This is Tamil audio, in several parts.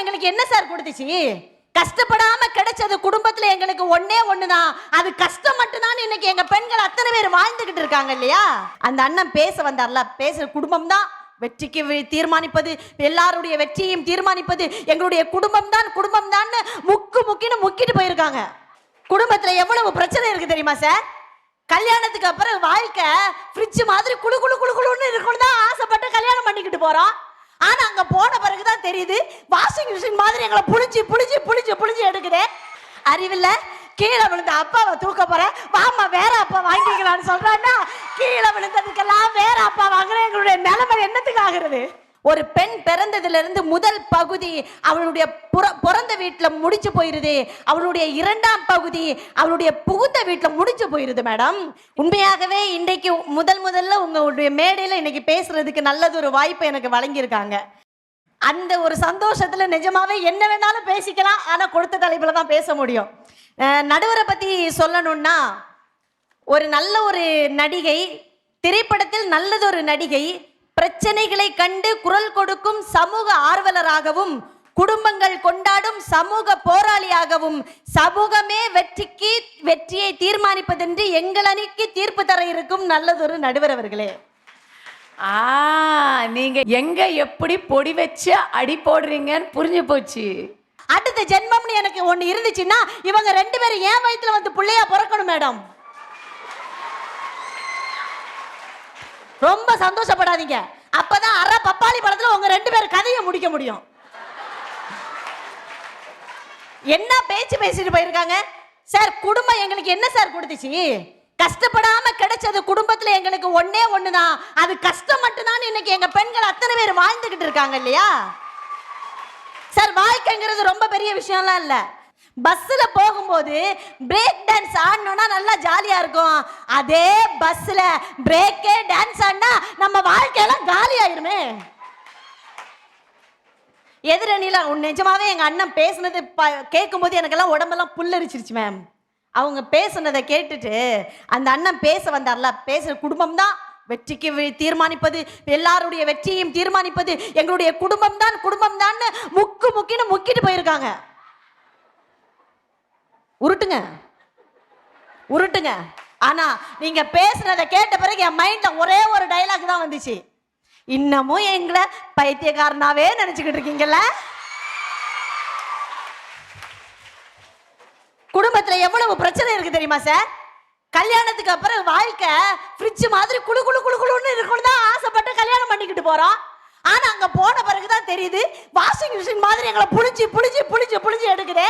எங்களுக்கு என்ன சார் கொடுத்துச்சு? கஷ்டப்படாம கிடைச்சது குடும்பத்துல எங்களுக்கு ஒன்னே ஒண்ணுதான். அது கஷ்டம் மட்டும்தான் இன்னைக்கு எங்க பெண்கள் அத்தனை பேர் வாழ்ந்துகிட்டு இருக்காங்க இல்லையா? அந்த அண்ணன் பேச வந்தார்ல பேசுற குடும்பம் தான் வெற்றிக்கு தீர்மானிப்பது எல்லாருடைய வெற்றியையும் தீர்மானிப்பது எங்களுடைய குடும்பம் தான் குடும்பம் தான் முக்கு முக்கின்னு முக்கிட்டு போயிருக்காங்க. குடும்பத்துல எவ்வளவு பிரச்சனை இருக்கு தெரியுமா சார்? கல்யாணத்துக்கு அப்புறம் வாழ்க்கை ஃப்ரிட்ஜ் மாதிரி குழு குழு குழு குழுன்னு இருக்கணும் தான் ஆசைப்பட்டு கல்யாணம் பண்ணிக்கிட்டு போறோம். ஆனா அங்க போன பிறகுதான் தெரியுது வாஷிங் மிஷின் மாதிரி எங்களை புளிச்சு புளிச்சு புளிச்சு புளிச்சு எடுக்கிறேன் அறிவில்ல? கீழே விழுந்த அப்பாவை தூக்க போறேன். வாமா வேற அப்பா வாங்கிக்கலாம்னு சொல்றான்னா கீழே விழுந்ததுக்கெல்லாம் வேற அப்பா வாங்குறேன். எங்களுடைய நிலைமை என்னத்துக்கு ஆகுறது? ஒரு பெண் பிறந்ததிலிருந்து முதல் பகுதி அவளுடைய புற- பிறந்த வீட்டில் முடிச்சு போயிருது. அவளுடைய இரண்டாம் பகுதி அவளுடைய புகுந்த வீட்டில் முடிச்சு போயிருது மேடம் உண்மையாகவே இன்றைக்கு முதல் முதல்ல உங்களுடைய மேடையில் இன்னைக்கு பேசுறதுக்கு நல்லது ஒரு வாய்ப்பை எனக்கு வழங்கியிருக்காங்க. அந்த ஒரு சந்தோஷத்துல நிஜமாவே என்ன வேணாலும் பேசிக்கலாம். ஆனால் கொடுத்த தலைப்புல தான் பேச முடியும். நடுவரை பத்தி சொல்லணும்னா ஒரு நல்ல ஒரு நடிகை திரைப்படத்தில் நல்லதொரு நடிகை பிரச்சனைகளை கண்டு குரல் கொடுக்கும் சமூக ஆர்வலராகவும் குடும்பங்கள் கொண்டாடும் சமூக போராளியாகவும் சமூகமே வெற்றிக்கு வெற்றியை தீர்மானிப்பதென்று எங்கள் அணிக்கு தீர்ப்பு தர இருக்கும் நல்லதொரு நடுவர் அவர்களே ஆ நீங்க எங்க எப்படி பொடி வச்சு அடி போடுறீங்கன்னு புரிஞ்சு போச்சு. அடுத்த ஜென்மம்னு எனக்கு ஒண்ணு இருந்துச்சுன்னா இவங்க ரெண்டு பேரும் ஏன் வயித்துல வந்து பிள்ளையா பிறக்கணும் மேடம். ரொம்ப சந்தோஷப்படாதீங்க. அப்பதான் அற பப்பாளி படத்துல உங்க ரெண்டு பேர் கதையை முடிக்க முடியும். என்ன பேச்சு பேசிட்டு போயிருக்காங்க? சார் குடும்பம் எங்களுக்கு என்ன சார் கொடுத்துச்சு? கஷ்டப்படாம கிடைச்சது குடும்பத்துல எங்களுக்கு ஒன்னே ஒண்ணுதான். அது கஷ்டம் மட்டும்தான் இன்னைக்கு எங்க பெண்கள் அத்தனை பேர் வாழ்ந்துகிட்டு இருக்காங்க இல்லையா? சார் வாழ்க்கைங்கிறது ரொம்ப பெரிய விஷயம்லாம் இல்லை. பஸ்ல போகும்போது பிரேக் டான்ஸ் ஆடணும்னா நல்லா ஜாலியா இருக்கும். அதே பஸ்ல பிரேக்கே டான்ஸ் ஆடினா நம்ம வாழ்க்கையெல்லாம் காலி ஆயிருமே எதிரணியில உன் நிஜமாவே எங்க அண்ணன் பேசுனது ப- கேட்கும்போது எனக்கெல்லாம் உடம்பெல்லாம் புல்லரிச்சிருச்சு மேம் அவங்க பேசுனதை கேட்டுட்டு அந்த அண்ணன் பேச வந்தார்ல பேசுற குடும்பம் தான் வெற்றிக்கு தீர்மானிப்பது. எல்லாருடைய வெற்றியையும் தீர்மானிப்பது. எங்களுடைய குடும்பம் தான் குடும்பம் தான் முக்கு முக்கின்னு முக்கிட்டு போயிருக்காங்க. உருட்டுங்க. உருட்டுங்க. ஆனா நீங்க பேசுனதை கேட்ட பிறகு என் மைண்ட்ல ஒரே ஒரு டைலாக் தான் வந்துச்சு. இன்னமும் எங்களை பைத்தியக்காரனாவே நினைச்சுக்கிட்டு இருக்கீங்கல்ல? குடும்பத்துல எவ்வளவு பிரச்சனை இருக்கு தெரியுமா சார் கல்யாணத்துக்கு அப்புறம் வாழ்க்கை ஃப்ரிட்ஜ் மாதிரி குழு குழு குழு குழுன்னு இருக்கணும் தான் ஆசைப்பட்டு கல்யாணம் பண்ணிக்கிட்டு போறோம். ஆனா அங்க போன பிறகுதான் தெரியுது வாஷிங் மிஷின் மாதிரி எங்களை புளிச்சு புளிச்சு புளிச்சு புளிச்சு எடுக்குதே.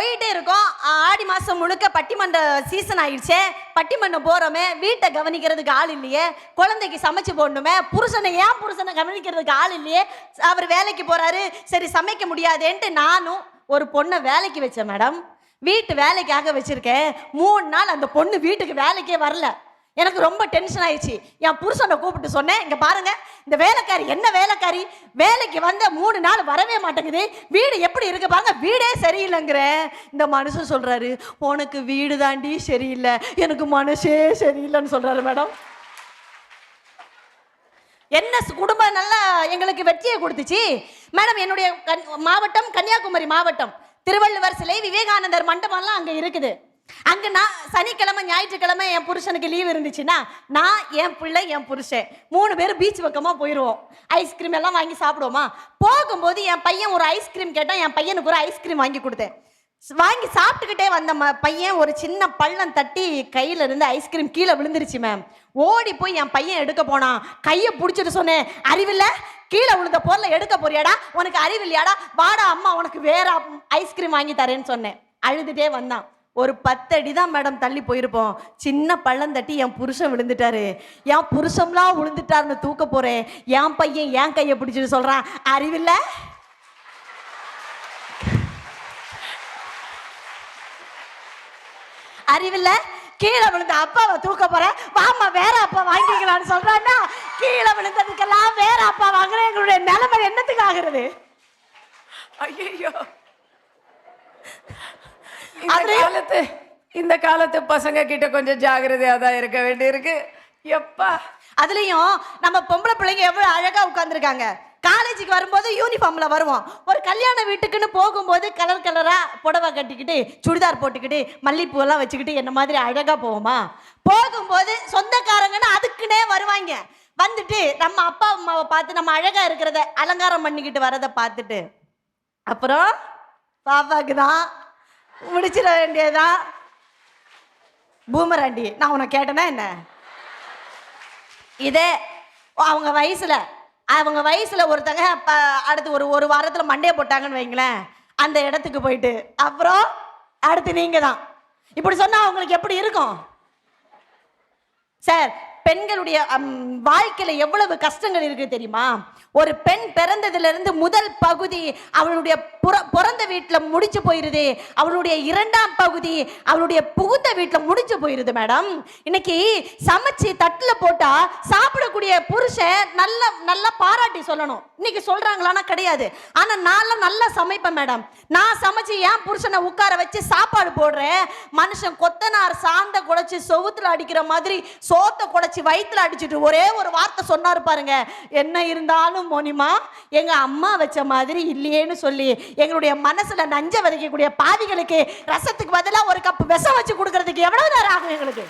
போயிட்டே இருக்கோம். ஆடி மாசம் முழுக்க பட்டிமன்ற சீசன் ஆயிடுச்சே. பட்டிமன்றம் போறோமே. வீட்டை கவனிக்கிறதுக்கு ஆள் இல்லையே. குழந்தைக்கு சமைச்சு போடணுமே. புருஷனை ஏன் புருஷனை கவனிக்கிறதுக்கு ஆள் இல்லையே? அவர் வேலைக்கு போறாரு. சரி சமைக்க முடியாதேன்ட்டு நானும் ஒரு பொண்ணை வேலைக்கு வச்சேன் மேடம். வீட்டு வேலைக்காக வச்சிருக்கேன். மூணு நாள் அந்த பொண்ணு வீட்டுக்கு வேலைக்கே வரல. எனக்கு ரொம்ப டென்ஷன் ஆயிடுச்சு. என் புருஷனை கூப்பிட்டு சொன்னேன் இங்க பாருங்க இந்த வேலைக்காரி என்ன வேலைக்காரி? வேலைக்கு வந்த மூணு நாள் வரவே மாட்டேங்குது. வீடு எப்படி இருக்கு பாருங்க வீடே சரியில்லைங்கிற. இந்த மனுஷன் சொல்றாரு உனக்கு வீடு தாண்டி சரியில்லை. எனக்கு மனசே சரியில்லைன்னு சொல்றாரு மேடம். என்ன குடும்பம் நல்லா எங்களுக்கு வெற்றியை கொடுத்துச்சு. மேடம் என்னுடைய கன்- மாவட்டம் கன்னியாகுமரி மாவட்டம். திருவள்ளுவர் சிலை விவேகானந்தர் மண்டபம்லாம் அங்கே இருக்குது. அங்க நான் சனிக்கிழமை ஞாயிற்றுக்கிழமை என் புருஷனுக்கு லீவ் இருந்துச்சுன்னா நான் என் பிள்ளை என் புருஷன். மூணு பேரும் பீச் பக்கமா போயிடுவோம் ஐஸ்கிரீம் எல்லாம் வாங்கி சாப்பிடுவோமா? போகும்போது என் பையன் ஒரு ஐஸ்கிரீம் கேட்டால் என் பையனுக்கு ஒரு ஐஸ்கிரீம் வாங்கி கொடுத்தேன். ஸ்- வாங்கி சாப்பிட்டுக்கிட்டே வந்த ம பையன் ஒரு சின்ன பள்ளம் தட்டி கையில இருந்து ஐஸ்கிரீம் கீழே விழுந்துருச்சு மேம் ஓடி போய் என் பையன் எடுக்க போனான். கையை பிடிச்சிட்டு சொன்னேன் அறிவில்ல? கீழே விழுந்த பொருளை எடுக்க போறியாடா? உனக்கு அறிவில்லையாடா? வாடா அம்மா உனக்கு வேற ஐஸ்கிரீம் வாங்கி தரேன்னு சொன்னேன். அழுதுட்டே வந்தான். ஒரு பத்தடி தான் மேடம் தள்ளி போயிருப்போம். சின்ன பள்ளம் தட்டி என் புருஷன் விழுந்துட்டாரு. என் புருஷம்லாம் விழுந்துட்டாருன்னு தூக்க போறேன். என் பையன் என் கையை பிடிச்சிட்டு சொல்றான் அறிவில்ல? அறிவில்ல? கீழே விழுந்த அப்பாவை தூக்க போறேன். வாமா வேற அப்பா வாங்கிக்கலாம்னு சொல்றான்னா கீழே விழுந்ததுக்கெல்லாம் வேற அப்பா வாங்குறேன். எங்களுடைய நிலைமை என்னத்துக்கு ஆகுறது? ஐயோ அதுலயும் காலத்து இந்த காலத்து பசங்க கிட்ட கொஞ்சம் ஜாகிரதையா தான் இருக்க வேண்டியிருக்கு. எப்பா. அதுலயும் நம்ம பொம்பளை பிள்ளைங்க எவ்வளவு அழகா உட்கார்ந்துருக்காங்க. காலேஜுக்கு வரும்போது யூனிஃபார்ம்ல வருவோம். ஒரு கல்யாண வீட்டுக்குன்னு போகும்போது கலர் கலரா புடவை கட்டிக்கிட்டு சுடிதார் போட்டுக்கிட்டு மல்லிப்பூ எல்லாம் வச்சுக்கிட்டு என்ன மாதிரி அழகா போவோமா? போகும்போது சொந்தக்காரங்கன்னு அதுக்குன்னே வருவாங்க. வந்துட்டு நம்ம அப்பா அம்மாவை பார்த்து நம்ம அழகா இருக்கிறத அலங்காரம் பண்ணிக்கிட்டு வரதை பார்த்துட்டு. அப்புறம் பாப்பாக்கு தான் முடிச்சிட வேண்டியதுதான் பூமராண்டி நான் உன்னை கேட்டேன்னா என்ன? இதே அவங்க வயசுல அவங்க வயசுல ஒருத்தங்க இப்போ அடுத்து ஒரு ஒரு வாரத்துல மண்டே போட்டாங்கன்னு வைங்களேன் அந்த இடத்துக்கு போயிட்டு. அப்புறம் அடுத்து நீங்க தான் இப்படி சொன்னா அவங்களுக்கு எப்படி இருக்கும்? சார் பெண்களுடைய வாழ்க்கையில் வாழ்க்கையில எவ்வளவு கஷ்டங்கள் இருக்கு தெரியுமா? ஒரு பெண் பிறந்ததுல இருந்து முதல் பகுதி அவளுடைய பிறந்த வீட்டில் முடிச்சு போயிருது. அவளுடைய இரண்டாம் பகுதி அவளுடைய புகுந்த வீட்டில் முடிச்சு போயிருது மேடம் இன்னைக்கு சமைச்சு தட்டில் போட்டா சாப்பிடக்கூடிய புருஷன் நல்ல நல்லா பாராட்டி சொல்லணும். இன்னைக்கு சொல்றாங்களான்னா கிடையாது. ஆனா நான்லாம் நல்லா சமைப்பேன் மேடம் நான் சமைச்சு ஏன் புருஷனை உட்கார வச்சு சாப்பாடு போடுறேன். மனுஷன் கொத்தனார் சாந்த குடைச்சு சொவுத்துல அடிக்கிற மாதிரி சோத்தை குடைச்சு வயிற்றுல அடிச்சுட்டு ஒரே ஒரு வார்த்தை சொன்னார் பாருங்க. என்ன இருந்தாலும் மோனிமா எங்க அம்மா வச்ச மாதிரி இல்லையேன்னு சொல்லி எங்களுடைய மனசுல நஞ்ச விதைக்கக்கூடிய பாவிகளுக்கு ரசத்துக்கு பதிலா ஒரு கப் விஷம் வச்சு கொடுக்கறதுக்கு எவ்வளவு நேரம் ஆகும் எங்களுக்கு?